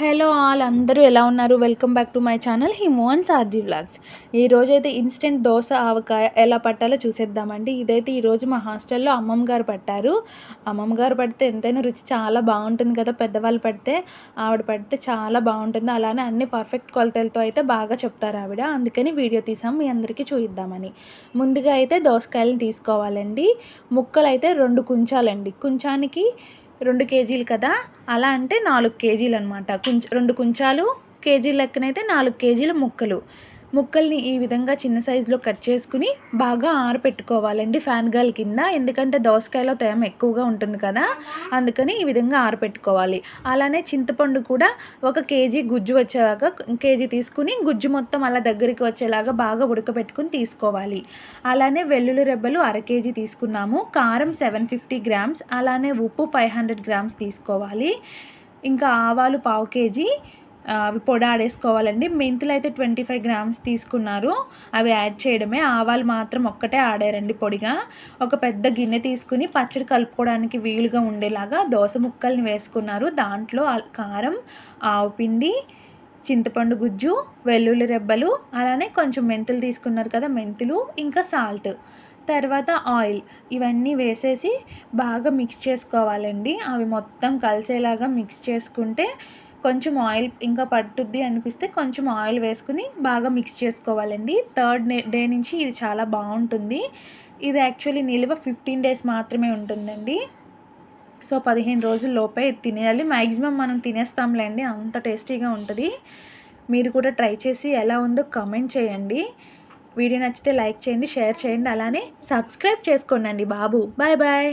Hello all అందరూ ఎలా ఉన్నారు? Welcome back to my channel Himon Sadhvi vlogs. ఈరోజు అయితే ఇన్స్టెంట్ దోశ ఆవకాయ ఎలా పట్టాలో చూసేద్దామండి. ఇదైతే ఈరోజు మా హాస్టల్లో అమ్మమ్మ గారు పట్టారు. అమ్మమ్మ గారు పడితే ఎంతైనా రుచి చాలా బాగుంటుంది కదా పెద్దవాళ్ళు పడితే. ఆవిడ పడితే చాలా బాగుంటుంది. అలానే అన్ని పర్ఫెక్ట్ కొలతలతో అయితే బాగా చెప్తారు ఆవిడ. అందుకని వీడియో తీసాం మీ అందరికీ చూయిద్దామని. ముందుగా అయితే దోసకాయలను తీసుకోవాలండి. ముక్కలు అయితే రెండు కుంచాలండి. కుంచానికి రెండు కేజీలు కదా? అలా అంటే నాలుగు కేజీలు అనమాట కుంచ రెండు కుంచాలు కేజీ లెక్కనైతే నాలుగు కేజీల ముక్కలు. ముక్కల్ని ఈ విధంగా చిన్న సైజులో కట్ చేసుకుని బాగా ఆరపెట్టుకోవాలండి ఫ్యాన్ గాలి కింద. ఎందుకంటే దోసకాయలో తేమ ఎక్కువగా ఉంటుంది కదా అందుకని ఈ విధంగా ఆరపెట్టుకోవాలి. అలానే చింతపండు కూడా ఒక కేజీ గుజ్జు వచ్చేలాగా కేజీ తీసుకుని గుజ్జు మొత్తం అలా దగ్గరికి వచ్చేలాగా బాగా ఉడకబెట్టుకుని తీసుకోవాలి. అలానే వెల్లుల్లి రెబ్బలు అర కేజీ తీసుకున్నాము. కారం సెవెన్ ఫిఫ్టీ గ్రామ్స్ అలానే ఉప్పు ఫైవ్ హండ్రెడ్ గ్రామ్స్ తీసుకోవాలి. ఇంకా ఆవాలు పావు కేజీ అవి పొడి ఆడేసుకోవాలండి. మెంతులు అయితే ట్వంటీ ఫైవ్ గ్రామ్స్ తీసుకున్నారు. అవి యాడ్ చేయడమే. ఆవాలు మాత్రం ఒక్కటే ఆడారండి పొడిగా. ఒక పెద్ద గిన్నె తీసుకుని పచ్చడి కలుపుకోవడానికి వీలుగా ఉండేలాగా దోశ ముక్కల్ని వేసుకున్నారు. దాంట్లో కారం ఆవు పిండి చింతపండు గుజ్జు వెల్లుల్లి రెబ్బలు అలానే కొంచెం మెంతులు తీసుకున్నారు కదా మెంతులు ఇంకా సాల్ట్. తర్వాత ఆయిల్. ఇవన్నీ వేసేసి బాగా మిక్స్ చేసుకోవాలండి. అవి మొత్తం కలిసేలాగా మిక్స్ చేసుకుంటే కొంచెం ఆయిల్ ఇంకా పట్టుద్ది అనిపిస్తే కొంచెం ఆయిల్ వేసుకుని బాగా మిక్స్ చేసుకోవాలండి. థర్డ్ డే నుంచి ఇది చాలా బాగుంటుంది. ఇది యాక్చువల్లీ నిల్వ ఫిఫ్టీన్ డేస్ మాత్రమే ఉంటుందండి. సో పదిహేను రోజుల లోపే తినేయాలి. మ్యాక్సిమం మనం తినేస్తాంలేండి అంత టేస్టీగా ఉంటుంది. మీరు కూడా ట్రై చేసి ఎలా ఉందో కమెంట్ చేయండి. వీడియో నచ్చితే లైక్ చేయండి షేర్ చేయండి. అలానే సబ్స్క్రైబ్ చేసుకోండి బాబు. Bye bye.